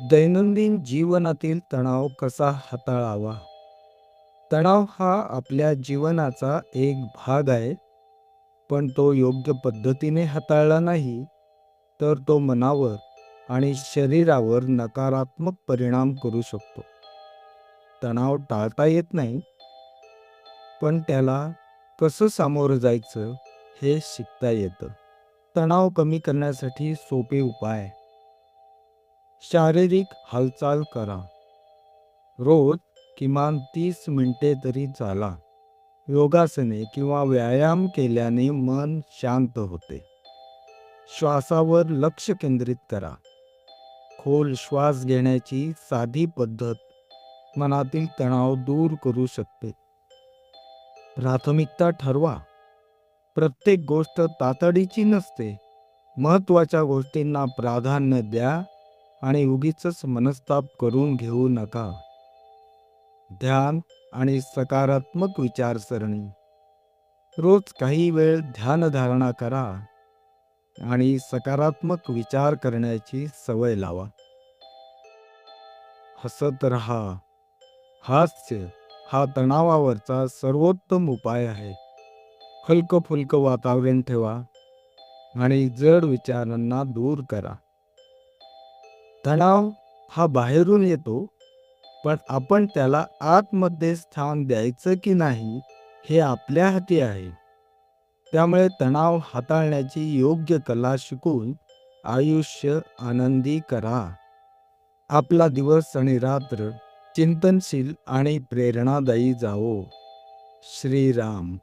दैनंदिन जीवनातील तणाव कसा हाताळावा? तणाव हा आपल्या जीवनाचा एक भाग आहे पण तो योग्य पद्धतीने हाताळला नाही तर तो मनावर आणि शरीरावर नकारात्मक परिणाम करू शकतो. तणाव टाळता येत नाही पण त्याला कसं सामोरं जायचं हे शिकता येतं. तणाव कमी करण्यासाठी सोपे उपाय शारीरिक हालचाल करा. रोज किमान तीस मिनिटे तरी चाला. योगासने किंवा व्यायाम केल्याने मन शांत होते. श्वासावर लक्ष केंद्रित करा. खोल श्वास घेण्याची साधी पद्धत मनातील तणाव दूर करू शकते. प्राथमिकता ठरवा. प्रत्येक गोष्ट तातडीची नसते. महत्त्वाच्या गोष्टींना प्राधान्य द्या. आणि उगीच मनस्ताप करून घेऊ नका. ध्यान आणि सकारात्मक विचारसरणी. रोज काही वेळ ध्यानधारणा करा आणि सकारात्मक विचार करण्याची सवय लावा. हसत रहा. हास्य हा तणावावरचा सर्वोत्तम उपाय आहे. हलकं फुलकं वातावरण ठेवा आणि जड विचारांना दूर करा. तणाव हा बाहेरून येतो पण आपण त्याला आतमध्ये स्थान द्यायचं की नाही हे आपल्या हाती आहे. त्यामुळे तणाव हाताळण्याची योग्य कला शिकून आयुष्य आनंदी करा. आपला दिवस आणि रात्र चिंतनशील आणि प्रेरणादायी जावो. श्रीराम.